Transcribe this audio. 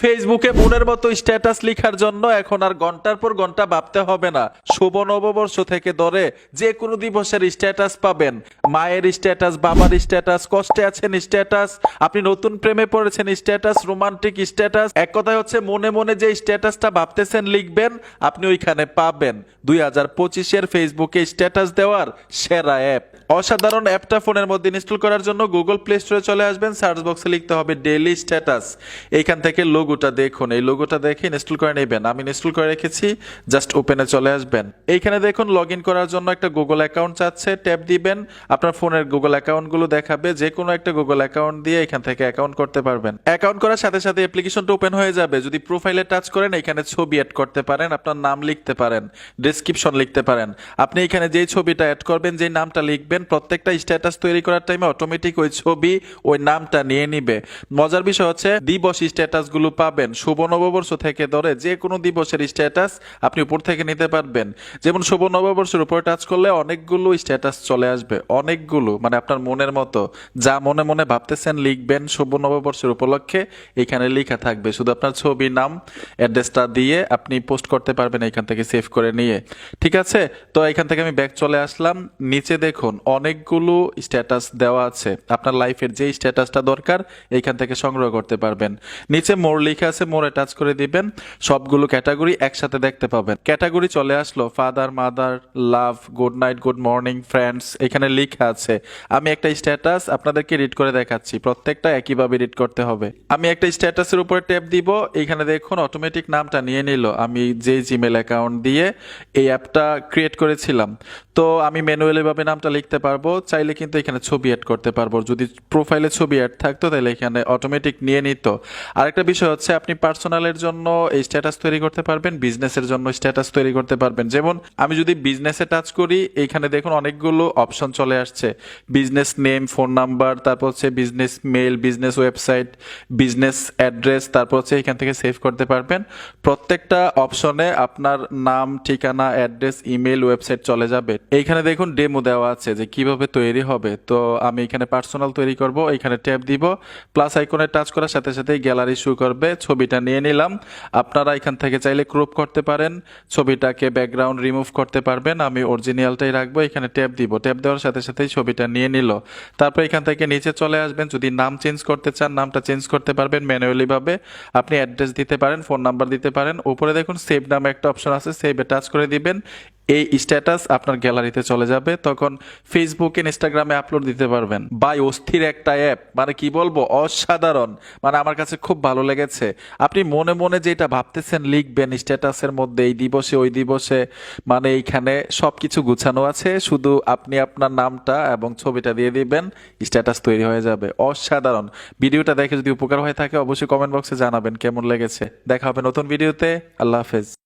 ফেসবুকে মনের মতো স্ট্যাটাস লিখার জন্য এখন আর ঘণ্টার পর ঘণ্টা ভাবতে হবে না। শুভ নববর্ষ থেকে ধরে যে কোনো দিবসের স্ট্যাটাস পাবেন। মায়ের স্ট্যাটাস বাবার স্ট্যাটাস কষ্টে আছেন স্ট্যাটাস আপনি নতুন প্রেমে পড়েছেন স্ট্যাটাস রোমান্টিক স্ট্যাটাস এক কথায় হচ্ছে মনে মনে যে স্ট্যাটাসটা ভাবতেছেন, লিখবেন, আপনি ওইখানে পাবেন। দুই হাজার পঁচিশের ফেসবুকে স্ট্যাটাস দেওয়ার সেরা অ্যাপ অসাধারণ অ্যাপটা ফোনের মধ্যে ইনস্টল করার জন্য গুগল প্লে স্টোরে চলে আসবেন। সার্চ বক্সে লিখতে হবে ডেইলি স্ট্যাটাস এইখান থেকে লোগোটা দেখুন, এই লোগোটা দেখে ইনস্টল করে নেবেন। আমি ইনস্টল করে রেখেছি, জাস্ট ওপেনে চলে আসবেন। এইখানে দেখুন লগ করার জন্য একটা গুগল অ্যাকাউন্ট চাচ্ছে, ট্যাপ দিবেন, আপনার ফোনের গুগল অ্যাকাউন্টগুলো দেখাবে যে কোনো একটা গুগল অ্যাকাউন্ট দিয়ে এখান থেকে অ্যাকাউন্ট করতে পারবেন। অ্যাকাউন্ট করার সাথে সাথে অ্যাপ্লিকেশনটা ওপেন হয়ে যাবে। যদি প্রোফাইলে টাচ করেন, এখানে ছবি অ্যাড করতে পারেন, আপনার নাম লিখতে পারেন ডেসক্রিপশন লিখতে পারেন। আপনি এখানে যেই ছবিটা অ্যাড করবেন, যেই নামটা লিখবেন, প্রত্যেকটা স্ট্যাটাস তৈরি করার টাইমে অটোমেটিক ওই ছবি, ওই নামটা নিয়ে নিবে। মজার বিষয় হচ্ছে, দিবস স্ট্যাটাসগুলো পাবেন। শুভ নববর্ষ থেকে ধরে যে কোনো দিবসের স্ট্যাটাস আপনি উপর থেকে নিতে পারবেন। যেমন শুভ নববর্ষের উপরে টাচ করলে অনেকগুলো স্ট্যাটাস চলে আসবে। অনেকগুলো মানে আপনার মনের মতো। যা মনে মনে ভাবতেছেন লিখবেন শুভ নববর্ষের উপলক্ষে, এখানে লেখা থাকবে। শুধু আপনার ছবি, নাম অ্যাড্রেসটা দিয়ে আপনি পোস্ট করতে পারবেন এখান থেকে সেভ করে নিয়ে। ঠিক আছে? তো এখান থেকে আমি ব্যাক চলে আসলাম। নিচে দেখুন, অনেকগুলো স্ট্যাটাস দেওয়া আছে। আপনার লাইফের যে স্ট্যাটাসটা দরকার এইখান থেকে সংগ্রহ করতে পারবেন। নিচে মোর লেখা আছে মোরে টাচ করে দিবেন। সবগুলো ক্যাটাগরি একসাথে দেখতে পাবেন। ক্যাটাগরি চলে আসলো father mother love good night good morning friends এখানে লেখা আছে। আমি একটা স্ট্যাটাস আপনাদেরকে রিড করে দেখাচ্ছি, প্রত্যেকটা একইভাবে রিড করতে হবে। আমি একটা স্ট্যাটাসের উপরে ট্যাপ দিব, এখানে দেখুন অটোমেটিক নামটা নিয়ে নিল। আমি যে জিমেল অ্যাকাউন্ট দিয়ে এই অ্যাপটা ক্রিয়েট করেছিলাম। তো আমি ম্যানুয়ালি ভাবে নামটা লিখতে পারব, চাইলে কিন্তু এখানে ছবি অ্যাড করতে পারব। যদি প্রোফাইলে ছবি অ্যাড থাকতো, তাহলে এখানে অটোমেটিক নিয়ে নিত। আরেকটা বিষয় হচ্ছে আপনি পার্সোনালের জন্য এই স্ট্যাটাস তৈরি করতে পারবেন বিজনেসের জন্য স্ট্যাটাস তৈরি করতে পারবেন। যেমন, আমি যদি বিজনেসে টাচ করি এখানে দেখুন অনেকগুলো অপশন চলে আসছে। বিজনেস নেম ফোন নাম্বার তারপর হচ্ছে business mail business website business address তারপর হচ্ছে এখান থেকে সেভ করতে পারবেন। প্রত্যেকটা অপশনে আপনার নাম, ঠিকানা অ্যাড্রেস ইমেল ওয়েবসাইট চলে যাবে। এইখানে দেখুন ডেমো দেওয়া আছে যে কীভাবে তৈরি হবে। তো আমি এখানে পার্সোনাল তৈরি করব, এখানে ট্যাপ দিব প্লাস আইকনে টাচ করার সাথে সাথে গ্যালারি শু করবে। ছবিটা নিয়ে নিলাম। আপনারা এখান থেকে চাইলে ক্রপ করতে পারেন। ছবিটাকে ব্যাকগ্রাউন্ড রিমুভ করতে পারবেন। আমি অরিজিনালটাই রাখব, এখানে ট্যাপ দিব। ট্যাপ দেওয়ার সাথে সাথেই ছবিটা নিয়ে নিল। তারপর এখান থেকে নিচে চলে আসবেন। যদি নাম চেঞ্জ করতে চান, নামটা চেঞ্জ করতে পারবেন ম্যানুয়ালি ভাবে আপনি অ্যাড্রেস দিতে পারেন ফোন নাম্বার দিতে পারেন। উপরে দেখুন সেভ নামে একটা অপশন আছে সেভে টাচ করে দিবেন। এই স্ট্যাটাস আপনার গ্যালারিতে চলে যাবে, তখন ফেসবুক ইনস্টাগ্রামে আপলোড দিতে পারবেন। বাই অস্থির একটা অ্যাপ মানে কি বলব, অসাধারণ। মানে আমার কাছে খুব ভালো লেগেছে। আপনি মনে মনে যেটা ভাবতেছেন, লিখবেন স্ট্যাটাসের মধ্যে, এই দিবসে, ওই দিবসে মানে এইখানে সব কিছু গুছানো আছে, শুধু আপনি আপনার নামটা এবং ছবিটা দিয়ে দিবেন স্ট্যাটাস তৈরি হয়ে যাবে। অসাধারণ। ভিডিওটা দেখে যদি উপকার হয়ে থাকে, অবশ্যই কমেন্ট বক্সে জানাবেন কেমন লেগেছে। দেখা হবে নতুন ভিডিওতে। আল্লাহ হাফেজ।